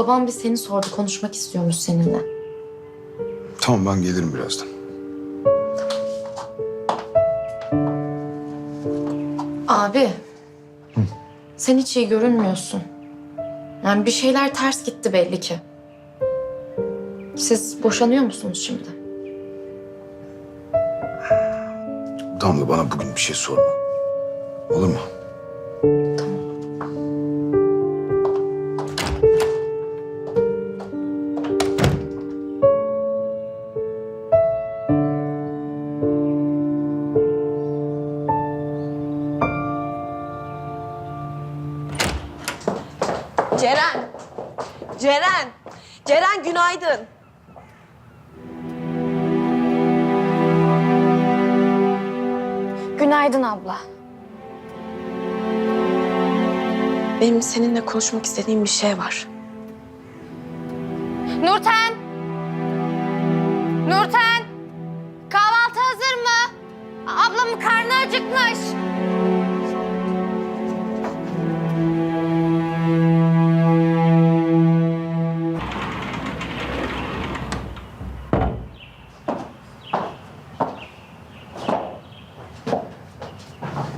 Babam bir seni sordu. Konuşmak istiyormuş seninle. Tamam ben gelirim birazdan. Abi. Sen hiç iyi görünmüyorsun. Yani bir şeyler ters gitti belli ki. Siz boşanıyor musunuz şimdi? Damla bana bugün bir şey sorma. Olur mu? Benim seninle konuşmak istediğim bir şey var. Nurten! Nurten! Kahvaltı hazır mı? Ablamın karnı acıkmış.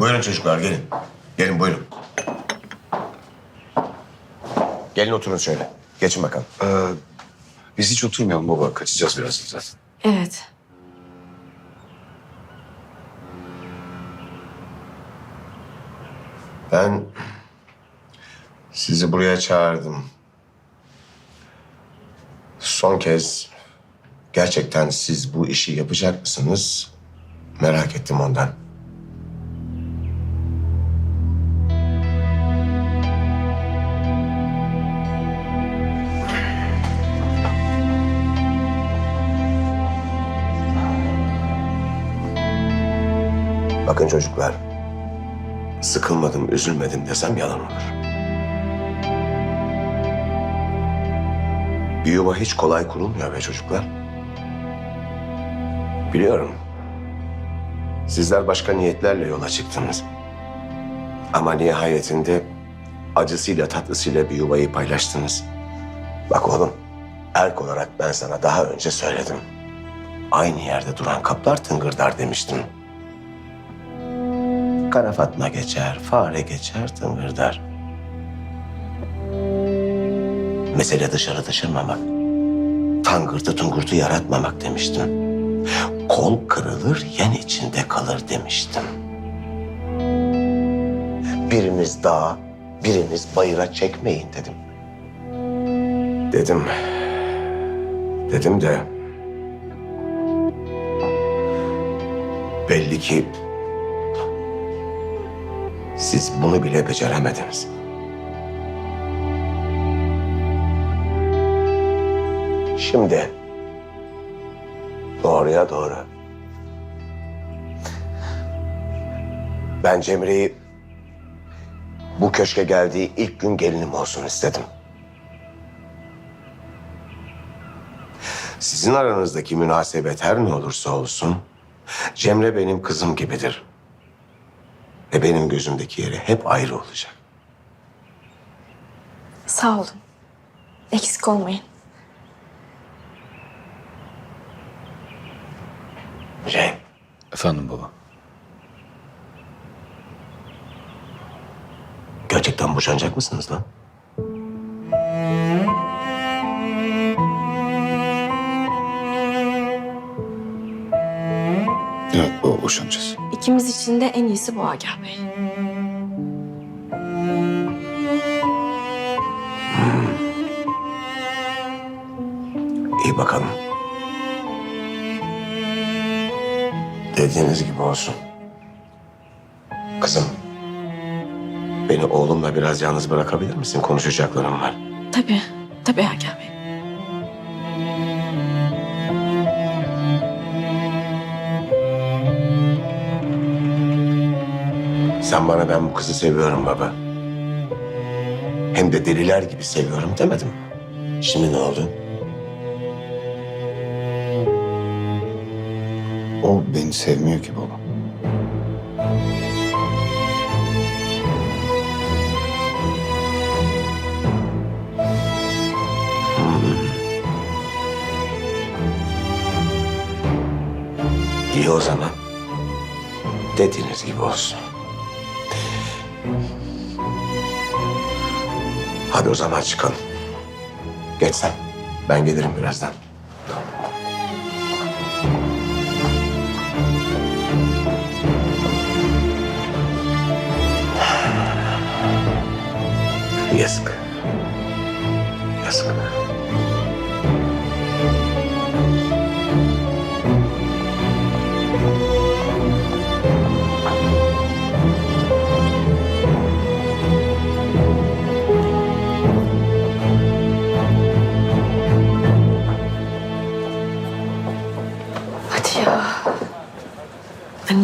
Buyurun çocuklar gelin. Gelin buyurun. Gelin oturun şöyle. Geçin bakalım. Ee, biz hiç oturmayalım baba. Kaçacağız birazdan zaten. Evet. Ben sizi buraya çağırdım. Son kez gerçekten siz bu işi yapacak mısınız? Merak ettim ondan. Bakın çocuklar, sıkılmadım, üzülmedim desem yalan olur. Bir yuva hiç kolay kurulmuyor be çocuklar. Biliyorum. Sizler başka niyetlerle yola çıktınız. Ama nihayetinde acısıyla tatlısıyla bir yuvayı paylaştınız. Bak oğlum, erk olarak ben sana daha önce söyledim. Aynı yerde duran kaplar tıngırdar demiştim. Kara Fatma geçer, fare geçer, tıngırdar. Mesele dışarı taşırmamak. Tangırtı tungurtu yaratmamak demiştim. Kol kırılır, yen içinde kalır demiştim. Biriniz dağa, biriniz bayıra çekmeyin dedim. Dedim. Dedim de... Belli ki siz bunu bile beceremediniz. Şimdi doğruya doğru. Ben Cemre'yi bu köşke geldiği ilk gün gelinim olsun istedim. Sizin aranızdaki münasebet her ne olursa olsun Cemre benim kızım gibidir. Ve benim gözümdeki yeri hep ayrı olacak. Sağ olun. Eksik olmayın. Cem, Efendim baba. gerçekten boşanacak mısınız lan? Evet baba boşanacağız. İkimiz için de en iyisi bu Agah Bey. İyi bakalım. Dediğiniz gibi olsun. Kızım, beni oğlumla biraz yalnız bırakabilir misin? Konuşacaklarım var. Tabii, tabii Agah Bey. Sen bana ben bu kızı seviyorum baba. Hem de deliler gibi seviyorum demedim. Şimdi ne oldu? O beni sevmiyor ki baba. İyi o zaman. Dediğiniz gibi olsun. Hadi o zaman çıkalım. Geç sen. Ben gelirim birazdan. Yazık. Yazık.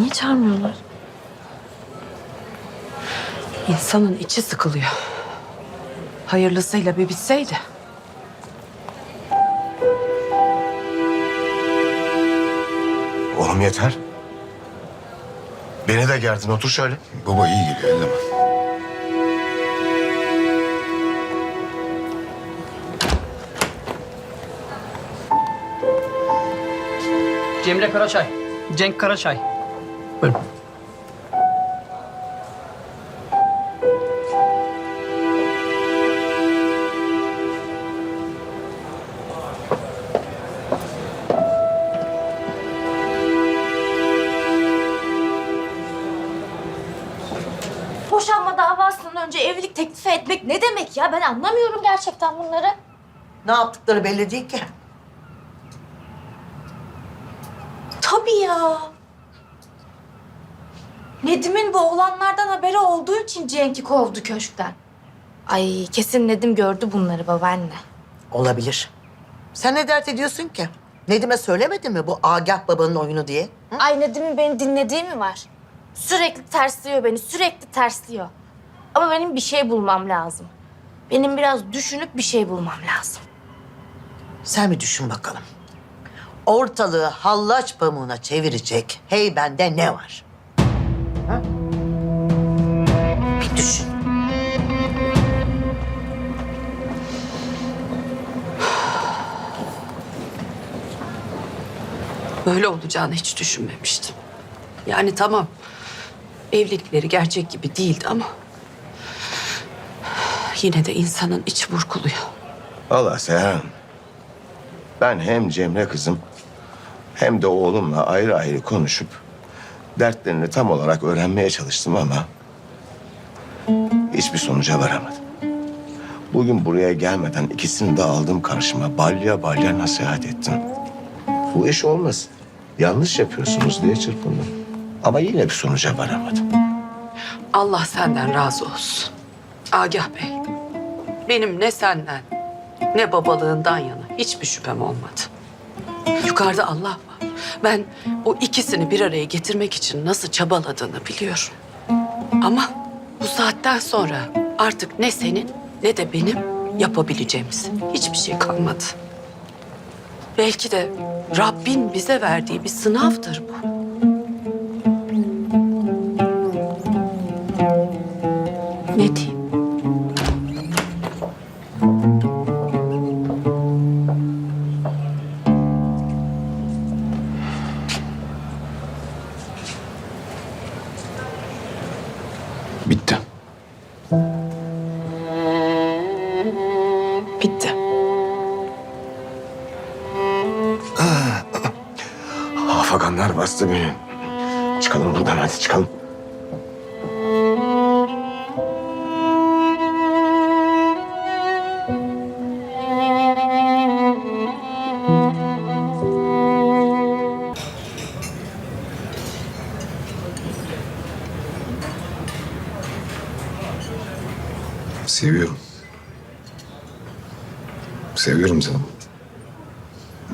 Niye çağırmıyorlar? İnsanın içi sıkılıyor. Hayırlısıyla bir bitseydi. Oğlum yeter. Beni de gerdin. Otur şöyle. Baba iyi geliyor elleme. Cemre Karaçay. Cenk Karaçay. Buyurun. Boşanma davasından önce evlilik teklifi etmek ne demek ya? Ben anlamıyorum gerçekten bunları. Ne yaptıkları belli değil ki. Tabii ya. Nedim'in bu olanlardan haberi olduğu için Cenk'i kovdu köşkten. Ay kesin Nedim gördü bunları babaanne. Olabilir. Sen ne dert ediyorsun ki? Nedim'e söylemedin mi bu Agah babanın oyunu diye? Hı? Ay Nedim'in beni dinlediği mi var? Sürekli tersliyor beni, sürekli tersliyor. Ama benim bir şey bulmam lazım. Benim biraz düşünüp bir şey bulmam lazım. Sen bir düşün bakalım. Ortalığı hallaç pamuğuna çevirecek hey bende ne var? Ha? Böyle olacağını hiç düşünmemiştim. Yani tamam. Evlilikleri gerçek gibi değildi ama... Yine de insanın içi burkuluyor. Allah Seyhan. Ben hem Cemre kızım hem de oğlumla ayrı ayrı konuşup dertlerini tam olarak öğrenmeye çalıştım ama hiçbir sonuca varamadım. Bugün buraya gelmeden ikisini de aldım karşıma. Balya balya nasihat ettim. Bu iş olmaz. Yanlış yapıyorsunuz diye çırpındım. Ama yine bir sonuca varamadım. Allah senden razı olsun. Agah Bey, benim ne senden ne babalığından yana hiçbir şüphem olmadı. Yukarıda Allah var. Ben o ikisini bir araya getirmek için nasıl çabaladığını biliyorum. Ama bu saatten sonra artık ne senin ne de benim yapabileceğimiz hiçbir şey kalmadı. Belki de Rabbin bize verdiği bir sınavdır bu. Ne diyeyim? Bitti. Bastı beni. Çıkalım buradan hadi çıkalım. Seviyorum. Seviyorum seni.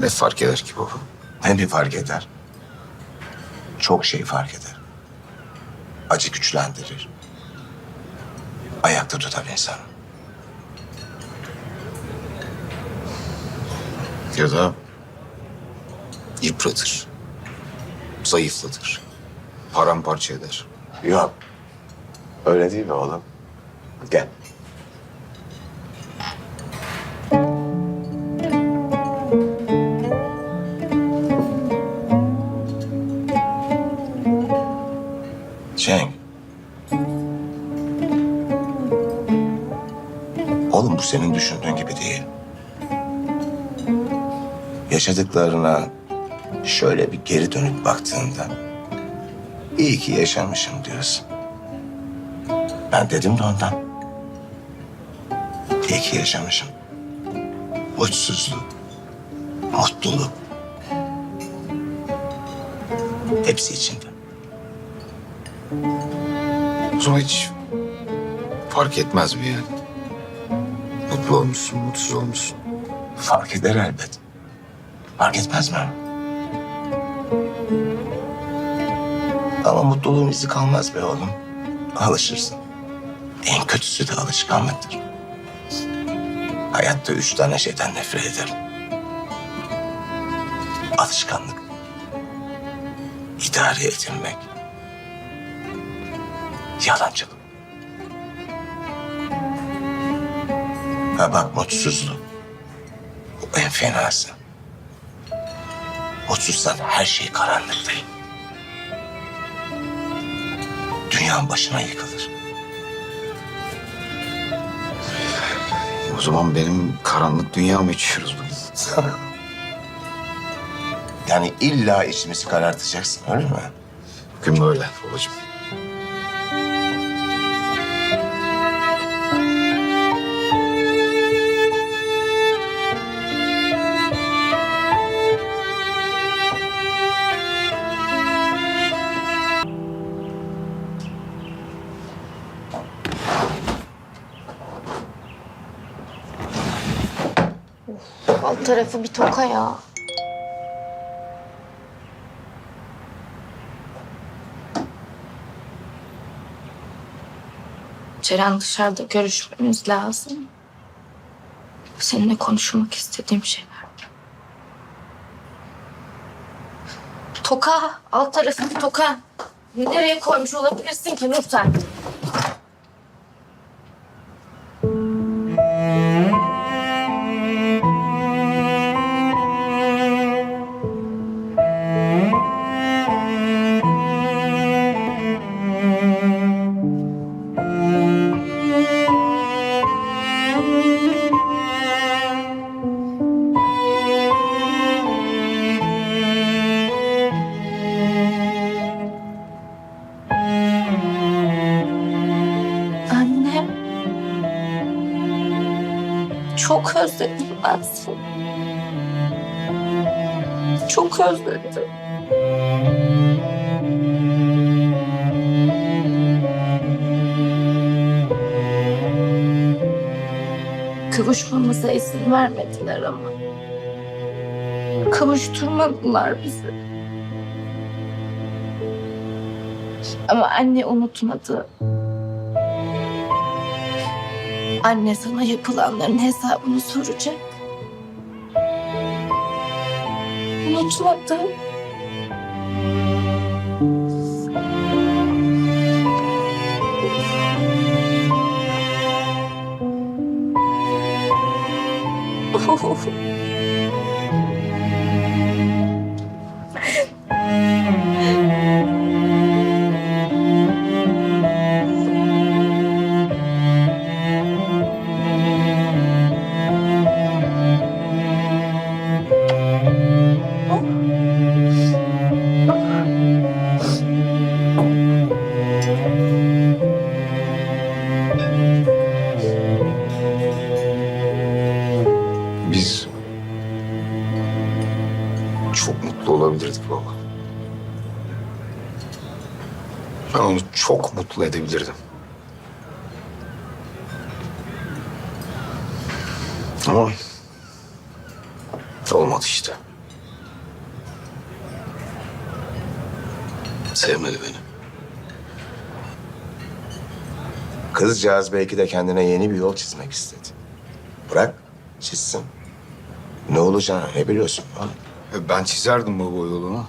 Ne fark eder ki baba? Ne bir fark eder? Çok şey fark eder. Acı güçlendirir. Ayakta tutar insanı. Ya da yıpratır. Zayıflatır. Paramparça eder. Yok. Öyle değil mi oğlum? Gel. Düşündüğün gibi değil. Yaşadıklarına şöyle bir geri dönüp baktığında iyi ki yaşamışım diyorsun. Ben dedim de ondan. İyi ki yaşamışım. Mutsuzluk, mutluluk. Hepsi içinde. O zaman hiç fark etmez mi yani? Mutlu olmuşsun, mutsuz olmuşsun. Fark eder elbet. Fark etmez mi? Ama mutluluğun izi kalmaz be oğlum. Alışırsın. En kötüsü de alışkanlıktır. Hayatta üç tane şeyden nefret ederim. Alışkanlık. idare edilmek. Yalancılık. Ha bak mutsuzluk. Bu en fenası. Mutsuzsan her şey karanlık değil. Dünyanın başına yıkılır. O zaman benim karanlık dünyamı içiyoruz bugün. Yani illa içimizi karartacaksın öyle mi? Bugün böyle babacığım. Ya. Ceren dışarıda görüşmemiz lazım. Seninle konuşmak istediğim şey var. Toka, alt tarafı toka. Nereye koymuş olabilirsin ki Nurten? Seni. Çok özledim. Kavuşmamıza izin vermediler ama. Kavuşturmadılar bizi. Ama anne unutmadı. Anne sana yapılanların hesabını soracak. Unutmadı. Mutlu edebilirdim. Ama olmadı işte. Sevmedi beni. Kızcağız belki de kendine yeni bir yol çizmek istedi. Bırak çizsin. Ne olacağını ne biliyorsun oğlum? E, Ben çizerdim baba o yolunu.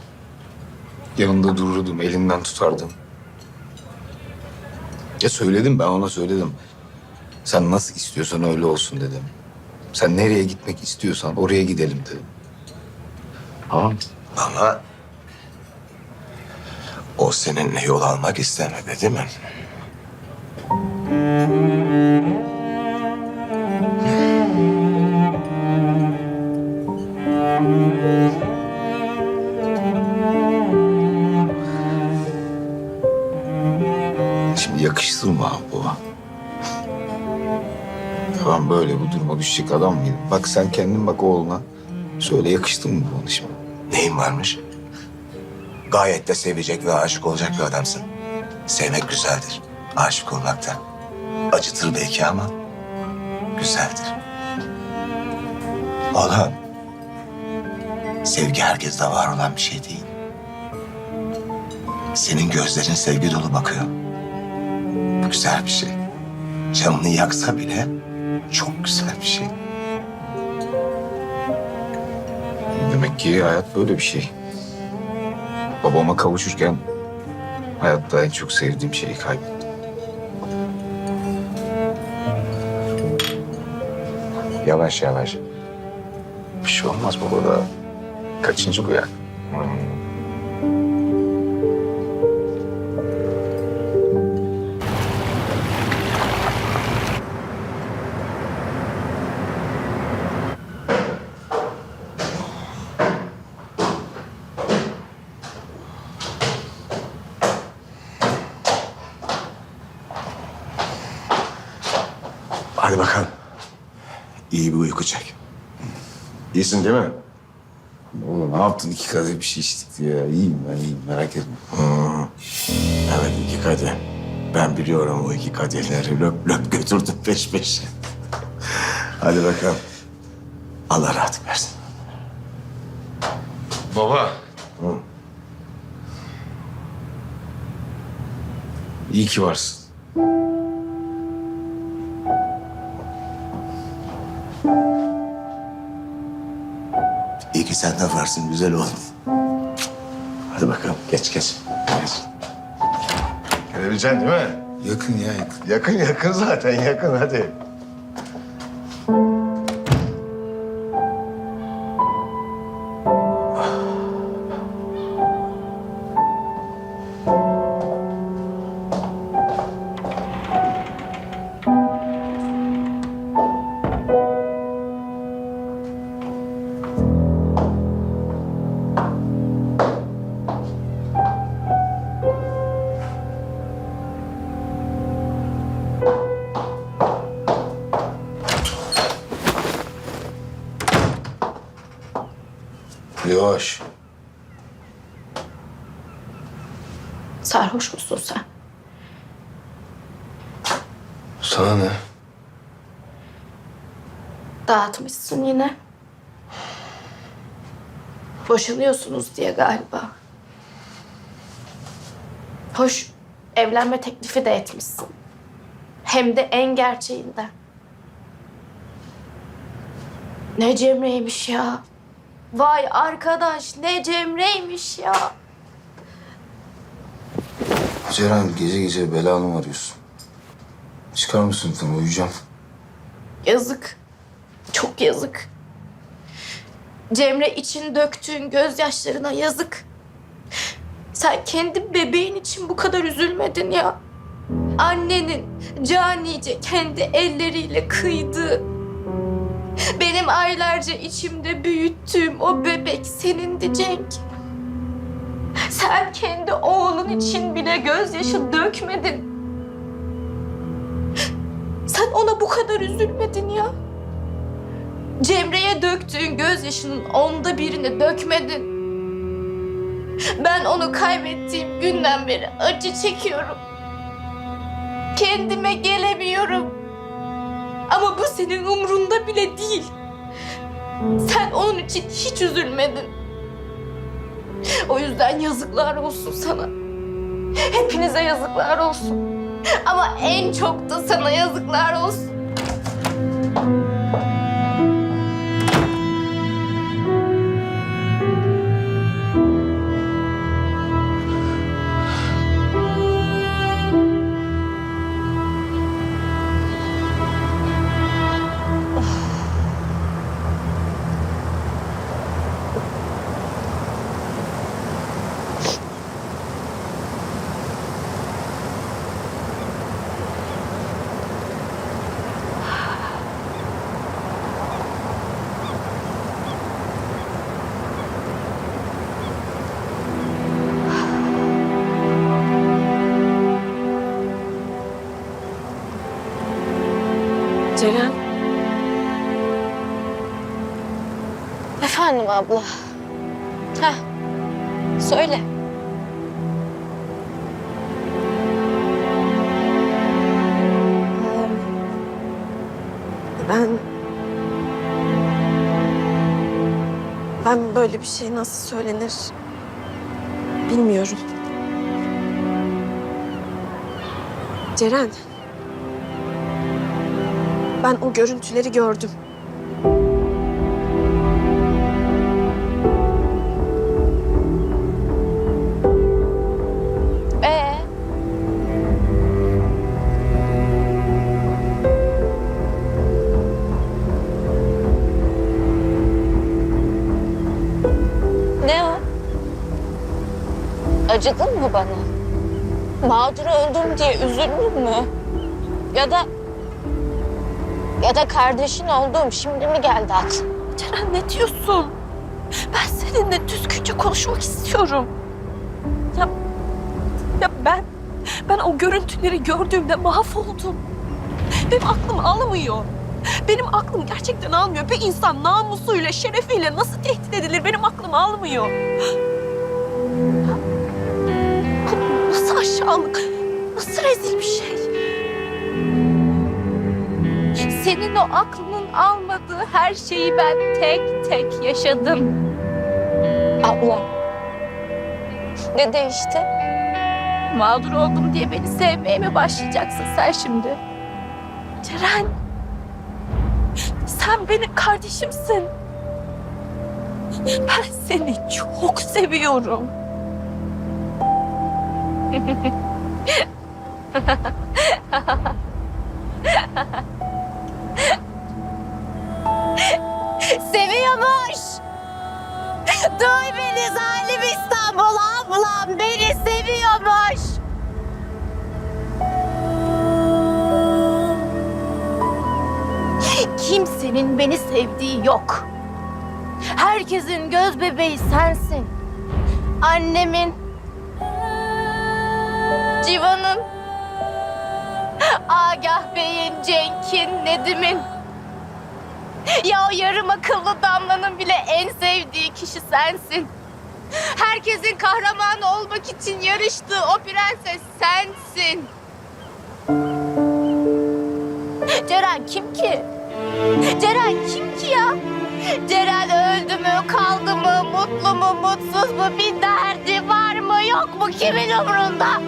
Yanında dururdum, elinden tutardım. Ya söyledim ben ona söyledim. Sen nasıl istiyorsan öyle olsun dedim. Sen nereye gitmek istiyorsan oraya gidelim dedim. Tamam. Ama O seninle yol almak istemedi değil mi? Duruma düşecek adam mıydım? Bak sen kendin bak oğluna. Söyle yakıştı mı bunu şimdi? Neyin varmış? Gayet de sevecek ve aşık olacak bir adamsın. Sevmek güzeldir. Aşık olmak da. Acıtır belki ama güzeldir. Oğlum, sevgi herkeste var olan bir şey değil. Senin gözlerin sevgi dolu bakıyor. Bu güzel bir şey. Canını yaksa bile çok güzel bir şey. Demek ki hayat böyle bir şey. Babama kavuşurken hayatta en çok sevdiğim şeyi kaybettim. Yavaş yavaş. Bir şey olmaz baba da. Kaçıncı bu ya? Hadi bakalım. İyi bir uyku çek. İyisin değil mi? Oğlum ne yaptın? İki kadeh bir şey içtik ya. İyiyim ben iyiyim merak etme. Evet iki kadeh. Ben biliyorum o iki kadehleri löp löp götürdüm peş peşe. Hadi bakalım. Allah rahatlık versin. Baba. İyi ki varsın. Varsın güzel oğlum. Hadi bakalım geç geç. Geç. Gelebileceksin değil mi? Yakın ya yakın. Yakın yakın zaten yakın hadi. Dağıtmışsın yine. Boşanıyorsunuz diye galiba. Hoş, evlenme teklifi de etmişsin. Hem de en gerçeğinden. Ne Cemre'ymiş ya. Vay arkadaş ne Cemre'ymiş ya. Ceren gece gece belanı mı arıyorsun? Çıkar mısın lütfen uyuyacağım. Yazık. Çok yazık. Cemre için döktüğün gözyaşlarına yazık. Sen kendi bebeğin için bu kadar üzülmedin ya. Annenin canice kendi elleriyle kıydığı, benim aylarca içimde büyüttüğüm o bebek senindi Cenk. Sen kendi oğlun için bile gözyaşı dökmedin. Sen ona bu kadar üzülmedin ya. Cemre'ye döktüğün gözyaşının onda birini dökmedin. Ben onu kaybettiğim günden beri acı çekiyorum. Kendime gelemiyorum. Ama bu senin umrunda bile değil. Sen onun için hiç üzülmedin. O yüzden yazıklar olsun sana. Hepinize yazıklar olsun. Ama en çok da sana yazıklar olsun. Abla. Heh. Söyle. Ben... Ben böyle bir şey nasıl söylenir bilmiyorum. Ceren. Ben o görüntüleri gördüm. Mı bana? Mağdur oldum diye üzüldün mü? Ya da... Ya da kardeşin olduğum şimdi mi geldi aklına? Ceren ne diyorsun? Ben seninle düzgünce konuşmak istiyorum. Ya, ya ben, ben o görüntüleri gördüğümde mahvoldum. Benim aklım almıyor. Benim aklım gerçekten almıyor. Bir insan namusuyla, şerefiyle nasıl tehdit edilir benim aklım almıyor. Aşağılık, nasıl rezil bir şey. Senin o aklının almadığı her şeyi ben tek tek yaşadım. Abla. Ne değişti? Mağdur oldum diye beni sevmeye mi başlayacaksın sen şimdi? Ceren, sen benim kardeşimsin. Ben seni çok seviyorum. Seviyormuş. Duy beni zalim İstanbul ablam beni seviyormuş. Kimsenin beni sevdiği yok. Herkesin göz bebeği sensin. Annemin, Civan'ın, Agah Bey'in, Cenk'in, Nedim'in. Ya o yarım akıllı Damla'nın bile en sevdiği kişi sensin. Herkesin kahramanı olmak için yarıştığı o prenses sensin. Ceren kim ki? Ceren kim ki ya? Ceren öldü mü, kaldı mı, mutlu mu, mutsuz mu, bir derdi var mı, yok mu, kimin umrunda?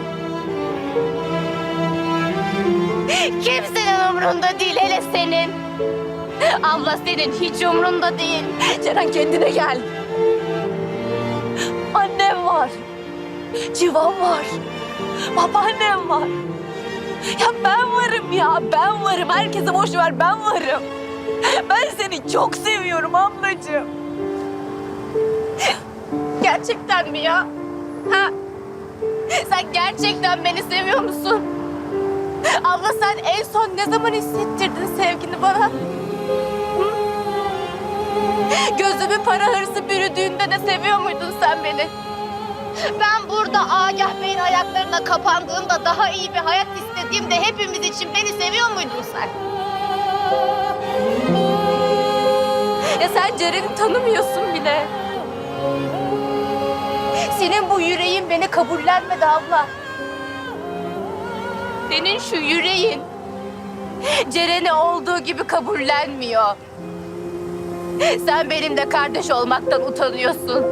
Kimsenin umrunda değil, hele senin. Abla senin hiç umrunda değil. Ceren kendine gel. Annem var. Civan var. Babaannem var. Ya ben varım ya. Ben varım. Herkese boş ver. Ben varım. Ben seni çok seviyorum ablacığım. Gerçekten mi ya? Ha? Sen gerçekten beni seviyor musun? Abla sen en son ne zaman hissettirdin sevgini bana? Hı? Gözümün para hırsı bürüdüğünde de seviyor muydun sen beni? Ben burada Agah Bey'in ayaklarına kapandığımda daha iyi bir hayat istediğimde hepimiz için beni seviyor muydun sen? Ya sen Ceren'i tanımıyorsun bile. Senin bu yüreğin beni kabullenmedi abla. Senin şu yüreğin Ceren'i olduğu gibi kabullenmiyor. Sen benimle kardeş olmaktan utanıyorsun.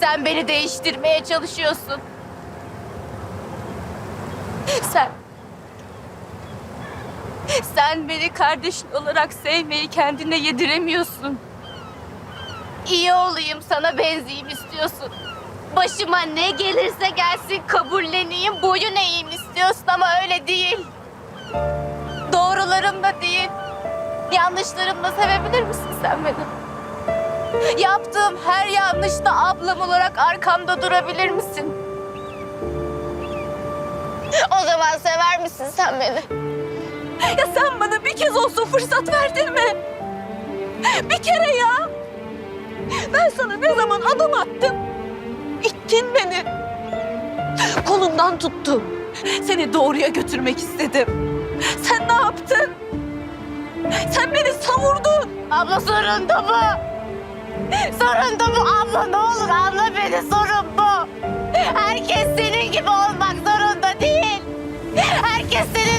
Sen beni değiştirmeye çalışıyorsun. Sen... Sen beni kardeşin olarak sevmeyi kendine yediremiyorsun. İyi olayım, sana benzeyeyim istiyorsun. Başıma ne gelirse gelsin kabulleneyim, boyun eğeyim istiyorsun ama öyle değil. Doğrularımla değil, yanlışlarımla sevebilir misin sen beni? Yaptığım her yanlışta ablam olarak arkamda durabilir misin? O zaman sever misin sen beni? Ya sen bana bir kez olsun fırsat verdin mi? Bir kere ya. Ben sana ne zaman adım attım? İttin beni. Kolundan tuttum. Seni doğruya götürmek istedim. Sen ne yaptın? Sen beni savurdun. Abla sorun da bu. Sorun da bu abla ne olur anla beni sorun bu. Herkes senin gibi olmak zorunda değil. Herkes senin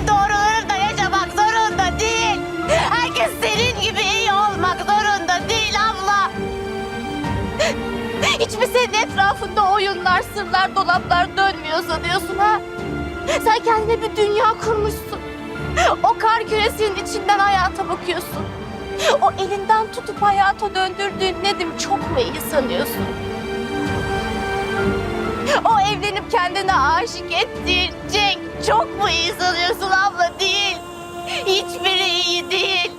Hiç mi senin etrafında oyunlar, sırlar, dolaplar dönmüyor sanıyorsun ha? Sen kendine bir dünya kurmuşsun. O kar küresinin içinden hayata bakıyorsun. O elinden tutup hayata döndürdüğün Nedim çok mu iyi sanıyorsun? O evlenip kendine aşık ettiğin Cenk çok mu iyi sanıyorsun abla değil. Hiçbiri iyi değil.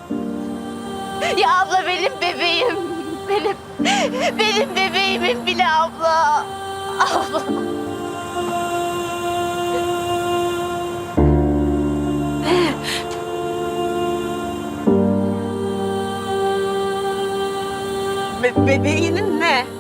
Ya abla benim bebeğim. Benim, benim bebeğimin bile abla. Abla. bebeğinin ne?